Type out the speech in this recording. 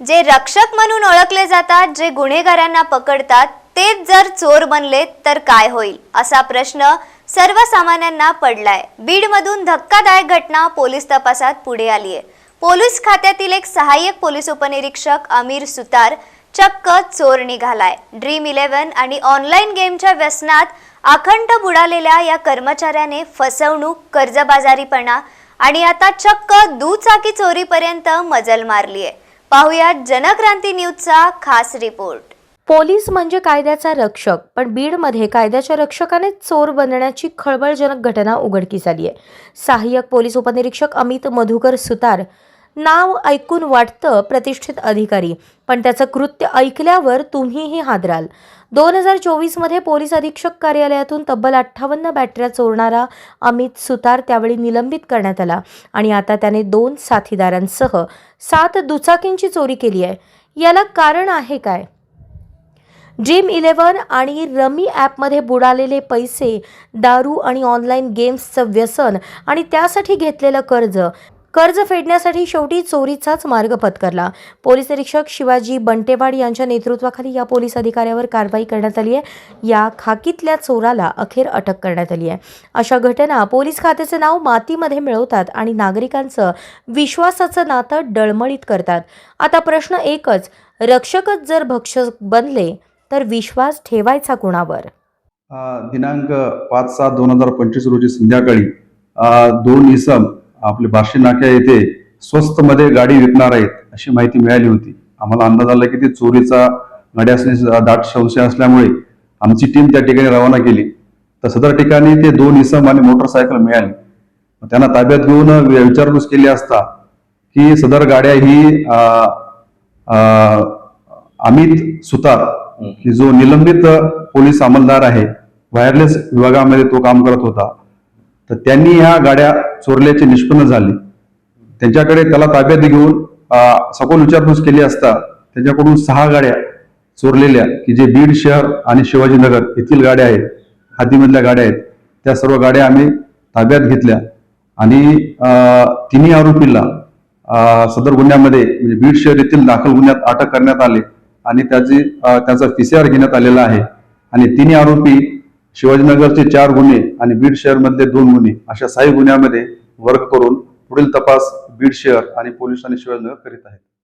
जे रक्षक म्हणून ओळखले जातात जे गुन्हेगारांना पकडतात तेच जर चोर बनले तर काय होईल? असा प्रश्न सर्वसामान्यांना पडलाय. बीडमधून धक्कादायक घटना पोलीस तपासात पुढे आली आहे. पोलीस खात्यातील एक सहाय्यक पोलीस उपनिरीक्षक अमीर सुतार चक्क चोर निघालाय. ड्रीम इलेव्हन आणि ऑनलाईन गेमच्या व्यसनात अखंड बुडालेल्या या कर्मचाऱ्याने फसवणूक कर्जबाजारीपणा आणि आता चक्क दुचाकी चोरीपर्यंत मजल मारली आहे पाहुयात जनक्रांती न्यूजचा खास रिपोर्ट. पोलीस म्हणजे कायद्याचा रक्षक पण बीडमध्ये कायद्याच्या रक्षकाने चोर बनण्याची खळबळजनक घटना उघडकीस आली आहे. सहाय्यक पोलीस उपनिरीक्षक अमित मधुकर सुतार नाव ऐकून वाटतं प्रतिष्ठित अधिकारी पण त्याचं कृत्य ऐकल्यावर तुम्हीही हादराल. दोन हजार चोवीसमध्ये पोलीस अधीक्षक कार्यालयातून तब्बल अठ्ठावन्न बॅटऱ्या चोरणारा अमित सुतार त्यावेळी निलंबित करण्यात आला आणि आता त्याने दोन साथीदारांसह सात दुचाकींची चोरी केली आहे. याला कारण आहे काय? ड्रीम इलेव्हन आणि रमी ॲपमध्ये बुडालेले पैसे दारू आणि ऑनलाईन गेम्सचं व्यसन आणि त्यासाठी घेतलेलं कर्ज कर्ज फेडण्यासाठी शेवटी चोरीचाच मार्ग पत्करला. पोलीस निरीक्षक शिवाजी बंटेवाड यांच्या नेतृत्वाखाली या पोलीस अधिकाऱ्यावर कारवाई करण्यात आली आहे. या खाकीतल्या चोराला अखेर अटक करण्यात आली आहे. अशा घटना पोलीस खात्याचे नाव मातीमध्ये मिळवतात आणि नागरिकांचं विश्वासाचं नातं डळमळीत करतात. आता प्रश्न एकच रक्षकच जर भक्षक बनले तर विश्वास ठेवायचा कुणावर? दिनांक पाच सात दोन हजार पंचवीस रोजी संध्याकाळी दोन इसम आपले बार्शी नाक्या येथे स्वस्तमध्ये गाडी विकणार आहेत अशी माहिती मिळाली होती. आम्हाला अंदाज आला की ती चोरीचा गाडी असण्याची दाट संशय असल्यामुळे आमची टीम त्या ठिकाणी रवाना केली. तर सदर ठिकाणी ते दोन इसम आणि मोटरसायकल मिळाली. त्यांना ताब्यात घेऊन विचारपूस केली असता की सदर गाड्या ही अमित सुतार की जो निलंबित पोलीस अंमलदार आहे वायरलेस विभागामध्ये तो काम करत होता. तर त्यांनी ह्या गाड्या चोरल्याचे निष्पन्न झाले. त्यांच्याकडे त्याला ताब्यात घेऊन सखोल विचारपूस केली असता त्यांच्याकडून सहा गाड्या चोरलेल्या की जे बीड शहर आणि शिवाजीनगर येथील गाड्या आहेत हद्दीमधल्या गाड्या आहेत. त्या सर्व गाड्या आम्ही ताब्यात घेतल्या. आणि तिन्ही आरोपीला सदर गुन्ह्यामध्ये म्हणजे बीड शहर येथील दाखल गुन्ह्यात अटक करण्यात आली. आणि त्याची त्याचा पीसीआर घेण्यात आलेला आहे. आणि तिन्ही आरोपी शिवाजीनगरचे चार गुन्हे आणि बीड शहर दोन गुन्हे अशा सहा गुन्ह्यामध्ये वर्क करून पुढील तपास बीड शहर आणि पोलीस आणि शिवाजीनगर करीत आहेत.